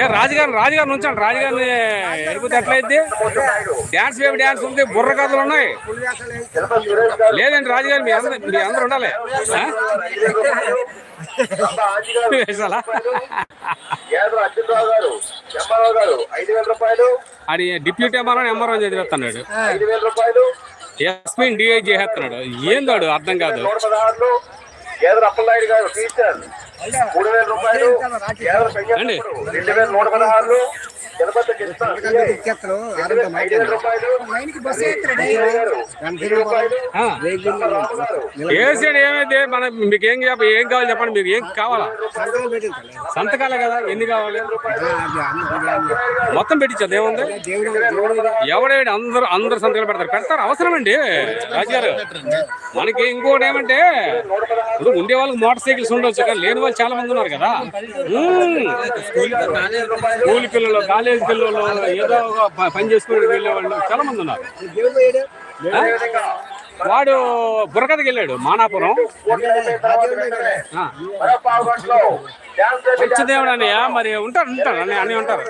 ఏ రాజుగారు రాజుగారు ఉంచండి. రాజుగారిని ఎరుపుతే ఎట్లయిద్ది? డ్యాన్స్ బేబీ డ్యాన్స్ ఉంది బుర్ర కథలు ఉన్నాయి. లేదండి రాజుగారు మీ అందరూ మీ అందరూ ఉండాలి. అది డిప్యూటీ ఎంఆర్ఓ ఎంఆర్ఓ చదివేస్తున్నాడు. ఎస్పీని డిఐ చేసేస్తున్నాడు. ఏందాడు అర్థం కాదు. గారు టీచర్. మూడు వేల రూపాయలు. పెన్షన్ రెండు వేల నూట పదహారులు ఏసాడు ఏమైతే మన మీకు ఏం చెప్ప ఏం కావాలి చెప్పండి మీకు? ఏం కావాలా? సంతకాలే కదా ఎన్ని కావాలి? మొత్తం పెట్టించదు ఏముంది? ఎవడేడు అందరూ అందరు సంతకాలు పెడతారు. పెడతారు అవసరం అండి రాజుగారు మనకి ఇంకోటి ఏమంటే ఇప్పుడు ఉండే వాళ్ళకి మోటార్ సైకిల్స్ ఉండొచ్చు కానీ లేని వాళ్ళు చాలా మంది ఉన్నారు కదా. స్కూల్ పిల్లలు కాలేజ్ ఏదో ఒక పని చేసుకుని వెళ్ళే వాళ్ళు చాలా మంది ఉన్నారు? వాడు బుర్రకథకి వెళ్ళాడు మానాపురం. వచ్చిదేవుడు అన్నయ్య మరి ఉంటారు ఉంటారు అన్నయ్య అన్నీ ఉంటారు.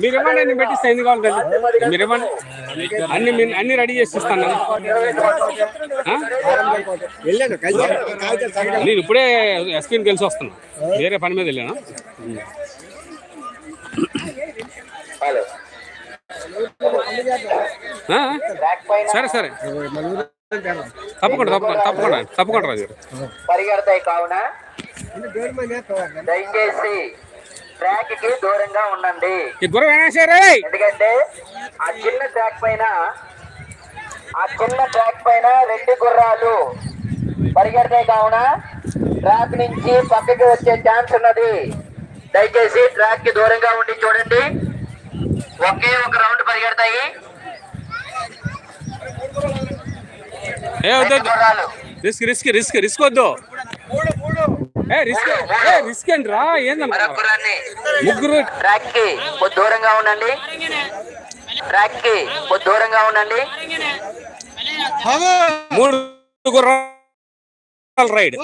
మీరు ఇవ్వండి నేను పెట్టిస్తాను ఎందుకు కావాలి మీరు ఇవ్వండి. అన్ని మీ- అన్ని రెడీ చేసి ఇస్తాను నేను. ఇప్పుడే ఎస్పీని కలిసి వస్తున్నా. వేరే పని మీద వెళ్ళాను? సరే సరే. తప్పకుండా తప్పకుండా తప్పకుండా తప్పకుండా రాజు పరిగెడతాయి కావున. దయచేసి ట్రాక్కి దూరంగా ఉండండి. ఎందుకంటే ఆ చిన్న ట్రాక్ పైన ఆ చిన్న ట్రాక్ పైన రెండు గుర్రాలు పరిగెడతాయి కావున. ట్రాక్ నుంచి పక్కకి వచ్చే ఛాన్స్ ఉన్నది. దయచేసి ట్రాక్కి దూరంగా ఉండి చూడండి. ఒకే ఒక రౌండ్ పరిగెడతాయి. ఏ వద్దు. రెండు గుర్రాలు రిస్క్ రిస్క్ రిస్క్ రిస్క్ వద్దు. ఏ రిస్క్ ఏ రిస్క్ ఏంటి రా? ఏందన్నా ముగ్గురు. ట్రాక్కి కొద్ది దూరంగా ఉండండి. ట్రాక్కి కొద్ది దూరంగా ఉండండి. మూడు గుర్రాలు రైడ్.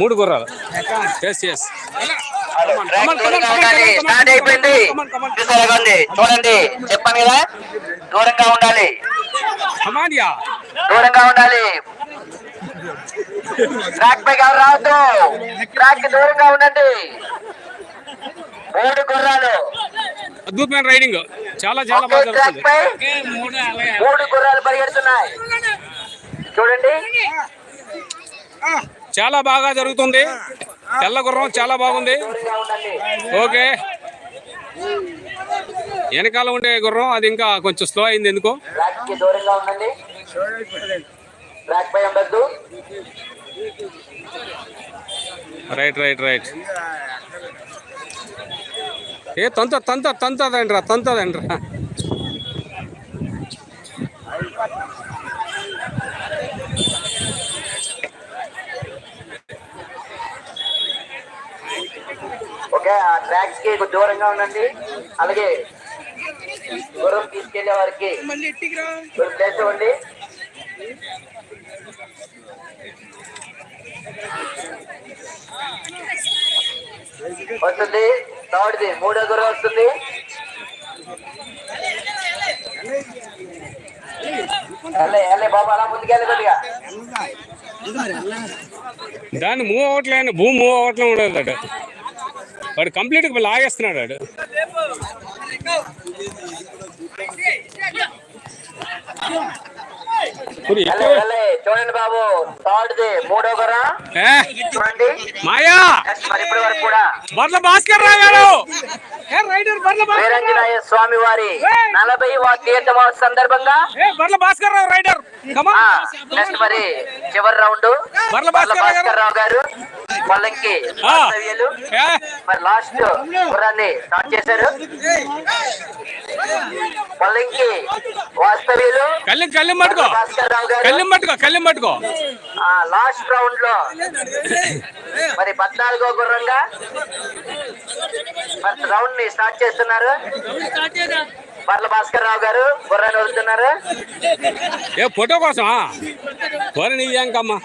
మూడు గుర్రాలు. ఎస్ ఎస్ స్టార్ట్ అయిపోయింది. చూసారండి చూడండి. చెప్పాను కదా. దూరంగా ఉండాలి. దూరంగా ఉండాలి. ట్రాక్ పైకి ఎవరు రావద్దు? ట్రాక్ దూరంగా ఉండండి. మూడు గుర్రాలు. అద్భుతమైన రైడింగ్. చాలా చాలా బాగా ట్రాక్ పై మూడు గుర్రాలు పరిగెడుతున్నాయి. చూడండి. చాలా బాగా జరుగుతుంది. తెల్ల గుర్రం చాలా బాగుంది. ఓకే. వెనకాల ఉండే గుర్రం అది ఇంకా కొంచెం స్లో అయింది ఎందుకో. Right right right. ఏ తంత తంత తంతదండ్రా తంతదండ్రా ఆ ట్రాక్ కి కొంచెం దూరంగా ఉండండి. అలాగే గుర్రం తీసుకెళ్ళే వారికి ప్లేస్ ఇవ్వండి. వస్తుంది. థర్డ్ది మూడో గుర్రం వస్తుంది. దాన్ని మూవ్ అవ్వట్లేదు భూమి మూవ్ అవ్వట్లే ఉండదు వాడు వాడు కంప్లీట్గా లాగేస్తున్నాడు వాడు. చూడండి బాబు థర్డ్ది మూడో గుర్రం. మాయా? ఇప్పటి వరకు కూడా. బర్ల భాస్కర్ రావు గారు. వీరంజనాయ స్వామి వారి నలభై తీర్థమోత్సవ సందర్భంగా? ఏ బర్ల భాస్కర్ రావు రైడర్. కమా ఆ, నెక్స్ట్ మరి చివరి రౌండ్. బర్ల భాస్కర్ రావు గారు. ఏ, మరి లాస్ట్ గుర్రాన్ని స్టార్ట్ చేశారు. కొల్లంకి వాస్తవ్యులు కళ్ళెం కళ్ళెం గారు. కళ్ళెం పట్టుకో కళ్ళెం పట్టుకో ఆ లాస్ట్ రౌండ్లో మరి పద్నాలుగో గుర్రంగా మరి రౌండ్ని స్టార్ట్ చేస్తున్నారు. బర్ల భాస్కర్ రావు గారు గుర్రాన్ని వదులుతున్నారు. ఏ ఫోటో కోసమా? పోనీ నీ ఇంకమ్మా